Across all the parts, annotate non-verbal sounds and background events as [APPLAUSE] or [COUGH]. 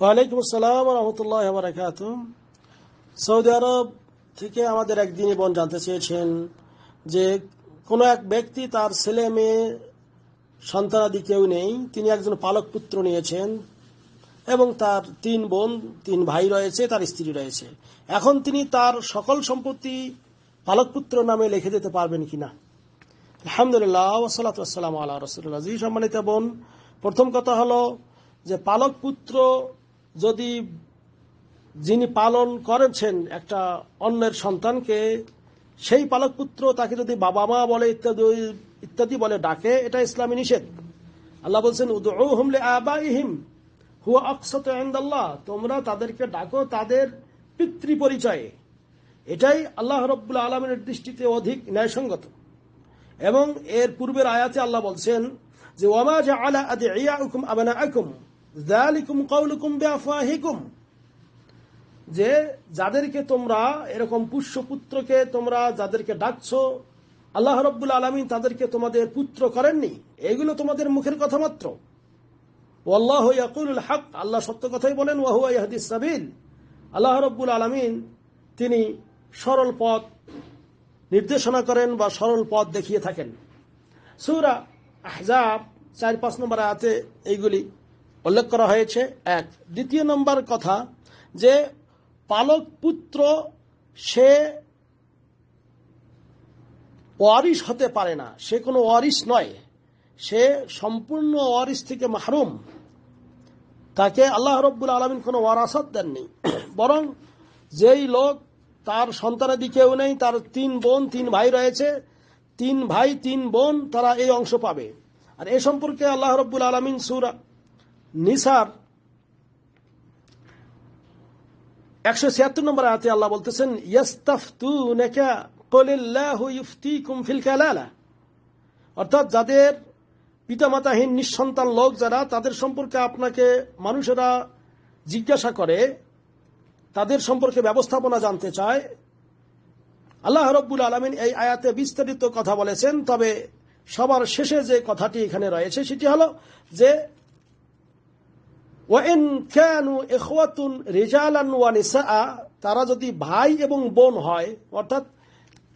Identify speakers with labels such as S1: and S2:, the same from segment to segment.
S1: ওয়ালাইকুম আসসালাম রহমতুল্লাহ বারাকাত সৌদি আরব থেকে আমাদের একদিনই বোন জানতে চেয়েছেন যে কোনো এক ব্যক্তি তার ছেলে মেয়ে সন্তানাদি কেউ নেই, তিনি একজন পালক পুত্র নিয়েছেন এবং তার তিন বোন, তিন ভাই রয়েছে, তার স্ত্রী রয়েছে। এখন তিনি তার সকল সম্পত্তি পালক পুত্র নামে লিখে দিতে পারবেন কিনা? আলহামদুলিল্লাহ সম্মানিত বোন, প্রথম কথা হলো যে পালক পুত্র যদি যিনি পালন করেছেন একটা অন্যের সন্তানকে, সেই পালক পুত্র তাকে যদি বাবা মা বলে ইত্যাদি ইত্যাদি বলে ডাকে, এটা ইসলামী নিষেধ। আল্লাহ বলছেন, উদউহুম লিআবাইহিম, হুয়া ইনদাল্লাহ। তোমরা তাদেরকে ডাকো তাদের পিতৃ পরিচয়ে এটাই আল্লাহ রব্বুল আলমের দৃষ্টিতে অধিক ন্যায়সঙ্গত। এবং এর পূর্বের আয়াতে আল্লাহ বলছেন যে ওয়ামা জাআলা আদিয়াউকুম আবনাআকুম। যালিকুম কাউলুকুম বিআফওয়াহিকুম যে যাদেরকে তোমরা এরকম পুষ্যপুত্রকে তোমরা যাদেরকে ডাকছো, আল্লাহ রব্বুল আলমিন তাদেরকে তোমাদের পুত্র করেননি। এগুলো তোমাদের মুখের কথা মাত্র। ওয়াল্লাহ হক, আল্লাহ সত্য কথাই বলেন, ওয়াহুয়া ইয়াহদিস সাবিল। আল্লাহ রব্বুল আলমিন তিনি সরল পথ নির্দেশনা করেন বা সরল পথ দেখিয়ে থাকেন। সুরা আহজাব চার পাঁচ নম্বর আয়াতে এইগুলি উল্লেখ করা হয়েছে। এক, দ্বিতীয় নম্বর কথা যে পালক পুত্র সে ওয়ারিস হতে পারে না। সে কোনো ওয়ারিস নয়। সে সম্পূর্ণ ওয়ারিস থেকে মাহরুম। তাকে আল্লাহ রব্বুল আলমিন কোনো ওয়ারাসত দেননি। [CLEARS THROAT] বরং যেই লোক তার সন্তানাদি কেউ নেই, তার তিন বোন, তিন ভাই রয়েছে, তিন ভাই, তিন বোন তারা এই অংশ পাবে। আর এ সম্পর্কে আল্লাহ রব্বুল আলমিন সুরা নিসার একশো ছিয়াত্তর নম্বর আয়াতে আল্লাহ বলতেছেন, ইয়াস্তাফতুনাকা কলিল্লাহু ইফতিকুম ফিল কালালা। অর্থাৎ যাদের পিতামাতাহীন নিঃসন্তান লোক যারা, তাদের সম্পর্কে আপনাকে মানুষেরা জিজ্ঞাসা করে, তাদের সম্পর্কে ব্যবস্থাপনা জানতে চায়। আল্লাহ রব্বুল আলমিন এই আয়াতে বিস্তারিত কথা বলেছেন, তবে সবার শেষে যে কথাটি এখানে রয়েছে সেটি হল যে ওয়াইন কানু ইখওয়াতুন রিজালান ওয়া নিসা তারা যদি ভাই এবং বোন হয়, অর্থাৎ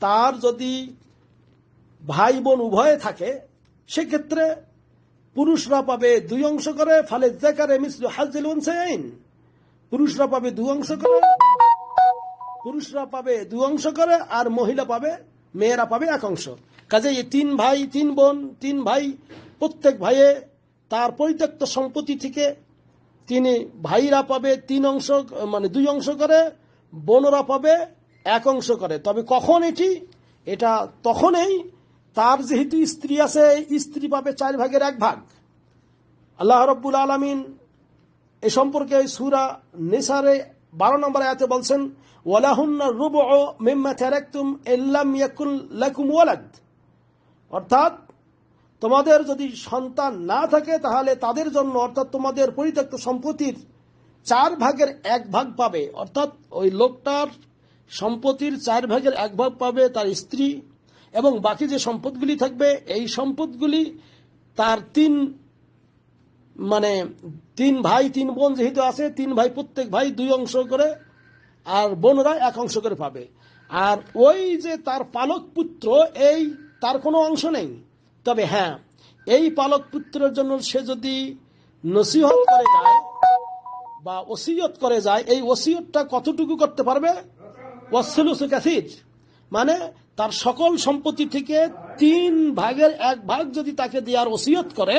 S1: তার যদি ভাই বোন উভয়ে থাকে, সেক্ষেত্রে পুরুষরা পাবে দুই অংশ করে, ফালে জাকারে মিসলু হাজিল পুরুষরা পাবে দুই অংশ করে, পুরুষরা পাবে দু অংশ করে, আর মহিলা পাবে, মেয়েরা পাবে এক অংশ। কাজে এই তিন ভাই, তিন বোন, তিন ভাই, প্রত্যেক ভাইয়ে তার পরিত্যক্ত সম্পত্তি থেকে তিনি ভাইরা পাবে তিন অংশ মানে দুই অংশ করে, বোনরা পাবে এক অংশ করে। তবে কখন এটি? এটা তখনই তার যেহেতু স্ত্রী আছে স্ত্রী পাবে চার ভাগের এক ভাগ। আল্লাহ রব্বুল আলমিন এ সম্পর্কে সুরা নিসারে বারো নম্বর আয়াতে বলছেন, ওয়ালাহুন্না রুব মিম্মা তারাকতুম ইল্লাম ইয়াকুল লাকুম ওয়ালাদ। অর্থাৎ তোমাদের যদি সন্তান না থাকে, তাহলে তাদের জন্য অর্থাৎ তোমাদের পরিত্যক্ত সম্পত্তির চার ভাগের এক ভাগ পাবে। অর্থাৎ ওই লোকটার সম্পত্তির চার ভাগের এক ভাগ পাবে তার স্ত্রী এবং বাকি যে সম্পদগুলি থাকবে, এই সম্পদগুলি তার তিন মানে তিন ভাই, তিন বোন যেহেতু আছে, তিন ভাই প্রত্যেক ভাই দুই অংশ করে আর বোনরা এক অংশ করে পাবে। আর ওই যে তার পালক পুত্র, এই তার কোনো অংশ নেই। তবে হ্যাঁ এই পালক পুত্রের জন্য সে যদি নসিহত করে যায় বা ওসিয়ত করে যায়, এই ওসিয়তটা কতটুকু করতে পারবে? মানে তার সকল সম্পত্তি থেকে তিন ভাগের এক ভাগ যদি তাকে দেওয়ার ওসিয়ত করে,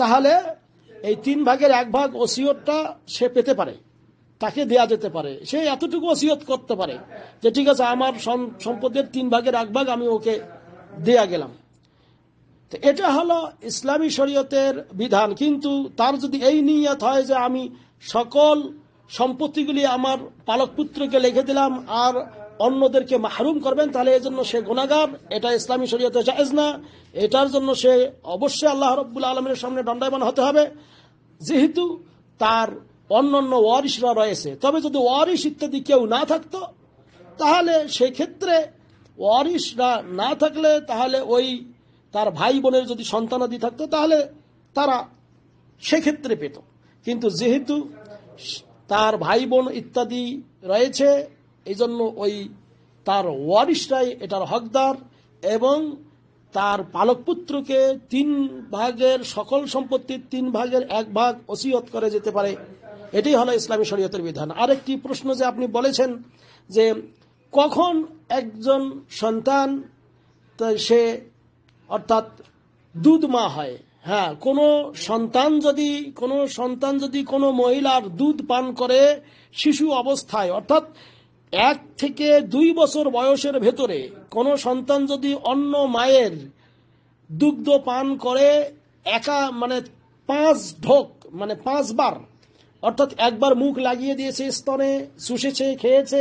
S1: তাহলে এই তিন ভাগের এক ভাগ ওসিয়তটা সে পেতে পারে, তাকে দেয়া যেতে পারে। সে এতটুকু ওসিয়ত করতে পারে যে, ঠিক আছে, আমার সম্পদের তিন ভাগের এক ভাগ আমি ওকে দেয়া গেলাম। তো এটা হলো ইসলামী শরীয়তের বিধান। কিন্তু তার যদি এই নিয়ত হয় যে আমি সকল সম্পত্তিগুলি আমার পালক পুত্রকে লিখে দিলাম আর অন্যদেরকে মাহরুম করবেন, তাহলে এই জন্য সে গুণাগার এটা ইসলামী শরীয়তে জায়েজ না। এটার জন্য সে অবশ্যই আল্লাহ রব্বুল আলমের সামনে দণ্ডায়মান হতে হবে। যেহেতু তার অন্যান্য ওয়ারিসরা রয়েছে। তবে যদি ওয়ারিস ইত্যাদি কেউ না থাকতো, তাহলে সেক্ষেত্রে ওয়ারিসরা না থাকলে তাহলে ওই তার ভাই বোনের যদি সন্তানাদি থাকতো, তাহলে তারা সেক্ষেত্রে পেত। কিন্তু যেহেতু তার ভাই বোন ইত্যাদি রয়েছে এই জন্য ওই তার ওয়ারিশরাই এটার হকদার এবং তার পালক পুত্রকে তিন ভাগের সকল সম্পত্তির তিন ভাগের এক ভাগ ওসিয়ত করে যেতে পারে। এটাই হলো ইসলামী শরীয়তের বিধান। আরেকটি প্রশ্ন যে আপনি বলেছেন যে কখন একজন সন্তান সে অর্থাৎ দুধ মা হয়। হ্যাঁ কোনো সন্তান যদি, কোনো সন্তান যদি কোনো মহিলার দুধ পান করে শিশু অবস্থায়, অর্থাৎ এক থেকে দুই বছর বয়সের ভেতরে কোনো সন্তান যদি অন্য মায়ের দুগ্ধ পান করে একা মানে পাঁচ ঢোক মানে পাঁচবার অর্থাৎ একবার মুখ লাগিয়ে দিয়েছে স্তনে শুষেছে খেয়েছে,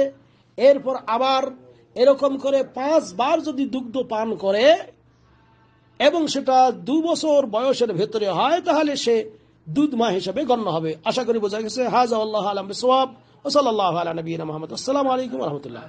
S1: এরপর আবার এরকম করে পাঁচবার যদি দুগ্ধ পান করে এবং সেটা দু বছর বয়সের ভেতরে হয়, তাহলে সে দুধ মা হিসেবে গণ্য হবে। আশা করি বোঝা গেছে হাজ আল্লাহ আলম সোয়াব ও সাল্লাহ আলা নবীন মোহাম্মদ। আসসালামু আলাইকুম রহমতুল্লাহ।